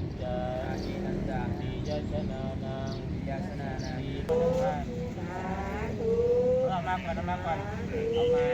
ทีนันจาอาชีนันจาทียชนานังยาชนานาทีปนุภานเอามาก่อนเอามาก่อนเอามา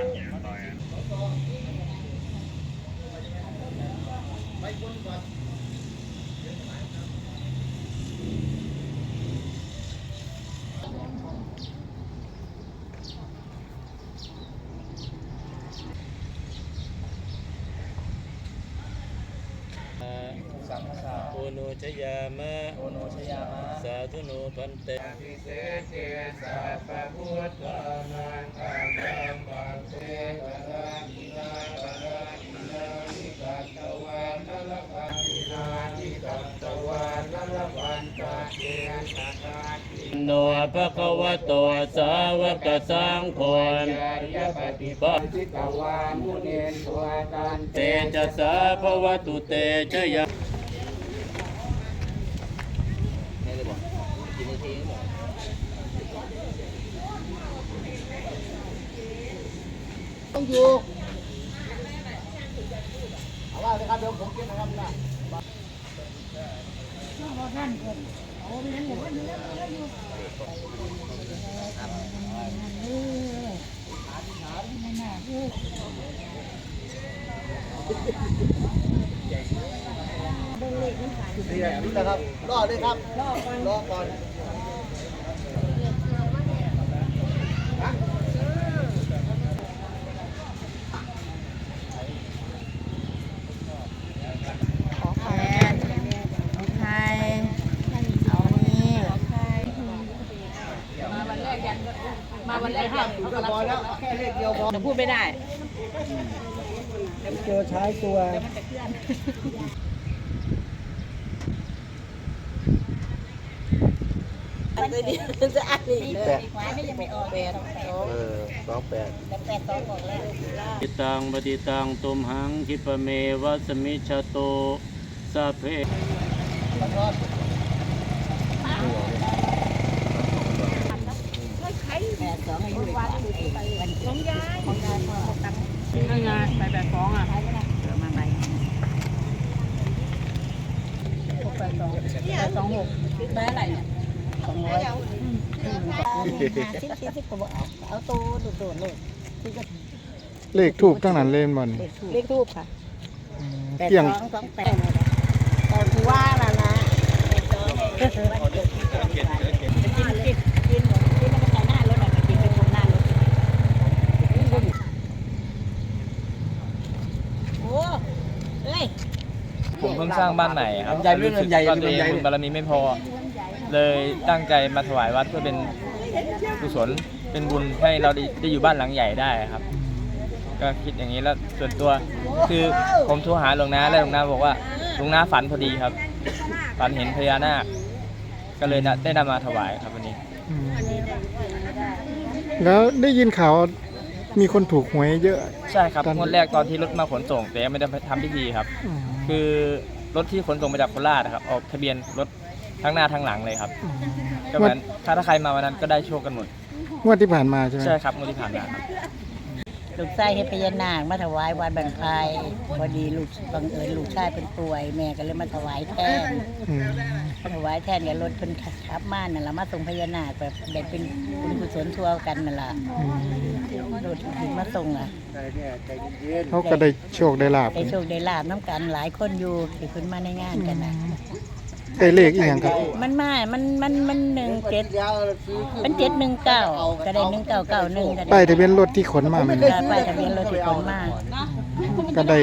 เอ่อ สัมภาษา โอโนชยามะโอโนชยามะ สาธุโนพันเตพิเศษเจสัพพพุทธานังคังคังปัสเสกรานินาปรานินานิกัตตวานนลพันตินานิกัตตวานนลพันตะเกสัตตาติโนภะคะวะโตสาวกสังโฆจาริยปฏิปันติตวามุเนนตัวตันเตจะสาภวตุเตชะยะ ต้องอยู่เอาว่าเลยครับเดี๋ยวผมเก็บนะครับนะนี่แหละนี่แหละครับ รอด้วยครับ รอก่อน รอก่อน ขอแฟนขอใคร เอานี่มาวันแรกยันมาวันแรกยันก็พอแล้วแค่เลขเดียวพอจะพูดไม่ได้เจอใช้ตัวมันก็ดีจะอ่านอีกเลยแปดไม่ยังไม่ออกแปดเออสองแปดแปดสองบอกแล้วจิตังปฏิตังตุมหังคิปะเมวัสมิชโตสัพเพ ของยายของยายพอตังค์นั่นไงไปแบบฟ้องอะใช้ไม่ได้เดี๋ยวมาใหม่หกแปดสองแปดสองหกได้อะไรเนี่ยสองร้อยห้าสิบสี่สิบก็บอกเอาเอาตัวโดดๆเลยที่ก็เลขทูบทั้งนั้นเล่นบอลเลขทูบค่ะแปดเกี่ยงสองสองแปดแต่กูว่าแล้วนะแปดสองวันเกิดที่เกิดกินกินกินกินกินแล้วก็ใส่หน้ารถอะกินไปชมหน้ารถโอ้เฮ้ย ผมเพิ่งสร้างบ้านใหม่ครับลำไยไม่ลำไยรู้สึกว่าตัวเองบุญบารมีไม่พอ เลยตั้งใจมาถวายวัดเพื่อเป็นกุศลเป็นบุญให้เราได้ได้อยู่บ้านหลังใหญ่ได้ครับ ก็คิดอย่างนี้แล้วส่วนตัวคือผมโทรหาหลวงนาแล้วหลวงนาบอกว่าหลวงนาฝันพอดีครับ ฝันเห็นพญานาค ก็เลยได้นำมาถวายครับวันนี้ อืมแล้วได้ยินข่าวมีคนถูกหวยเยอะ ใช่ครับตอน งวดแรกตอนที่รถมาขนส่ง แต่ยังไม่ได้ทำพิธีครับ อืมคือรถที่ขนส่งมาจากโคราชนะครับออกทะเบียนรถทั้งหน้าทั้งหลังเลยครับอืมก็เหมือนถ้าถ้าใครมาวันนั้นก็ได้โชคกันหมด งวดที่ผ่านมาใช่ไหมใช่ครับงวดที่ผ่านมาครับ ลูกชายเฮ็ดพญานาคมาถวายวัดบันพายพอดีลูกบังเอิญลูกชายเป็นป่วย แม่ก็เลยมาถวายแทนอืมมาถวายแทนกับรถเพิ่นขับมานั่นล่ะมาส่งพญานาคแบบได้เป็นบุญกุศลทั่วกันนั่นล่ะอืมรถถึงมาส่งอะใจเนี่ยใจเย็นเขาก็ได้โชคได้ลาบได้โชคได้ลาบน้ำกันหลายคนอยู่ที่เพิ่นมาในงานกันน่ะ ได้เลขอีกอย่างครับมันมา มัน มัน มันหนึ่งเจ็ดยาวซื้อขึ้มันเจ็ดหนึ่งเก้าก็ได้หนึ่งเก้าเก้าหนึ่งก็ป้าได้ยทะเบียนรถที่ขนมามันป้ายทะเบียนรถที่คนมาก็ได้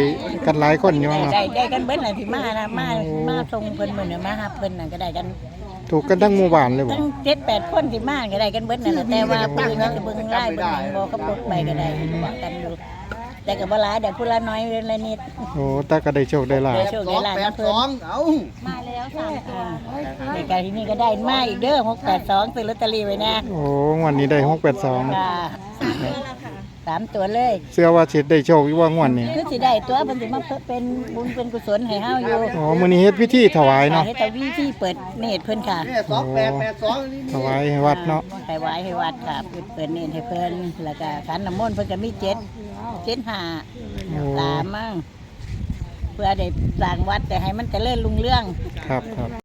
กันหลายคนอยู่ได้มั้งได้ได้กันเบิ้ลน่ะที่มานะมา มาส่งเพิ่นเหมือนมาหาเพิ่นน่ะก็ได้กันถูกกันทั้งหมู่บ้านเลยบ่ตั้งเจ็ดแปดคนที่มาก็ได้กันเบิ้ลน่ะแต่ว่าปืนก็จะเบิ่งไล่เบิ่งหยังบ่เขาปลดไปก็ได้ว่ากันอยู่ แต่ก็บ่หลายแต่ผู้ละน้อยเวละนิด โอ้ตาก็ได้โชคได้ลาบได้โชคได้ลาบนะเพิ่นสองเอาในการที่นี่ก็ได้มาอีกเด้อ682ซื้อลอตเตอรี่ไว้นะโอ้งวันนี้ได้หกแปดสองค่ะ สามตัวเลยเชื่อว่าสิได้โชคอยู่ว่างวดนี้คือสิได้ตัวเพิ่นสิมาเป็นบุญเป็นกุศลให้เฮาอยู่อ๋อมื้อนี้เฮ็ดพิธีถวายเนาะให้ตะวีที่เปิดเนตรเพิ่นค่ะเนี่ยสองแปดแปดสองนี่ถวายให้วัดเนาะไปไว้ให้วัดค่ะเปิดเนตรให้เพิ่นแล้วก็ขันน้ำมนต์เพิ่นก็มีเจ็ดเจ็ดห้าโอ้สามมั่งเพื่อได้สร้างวัดแต่ให้มันเจริญรุ่งเรืองครับครับ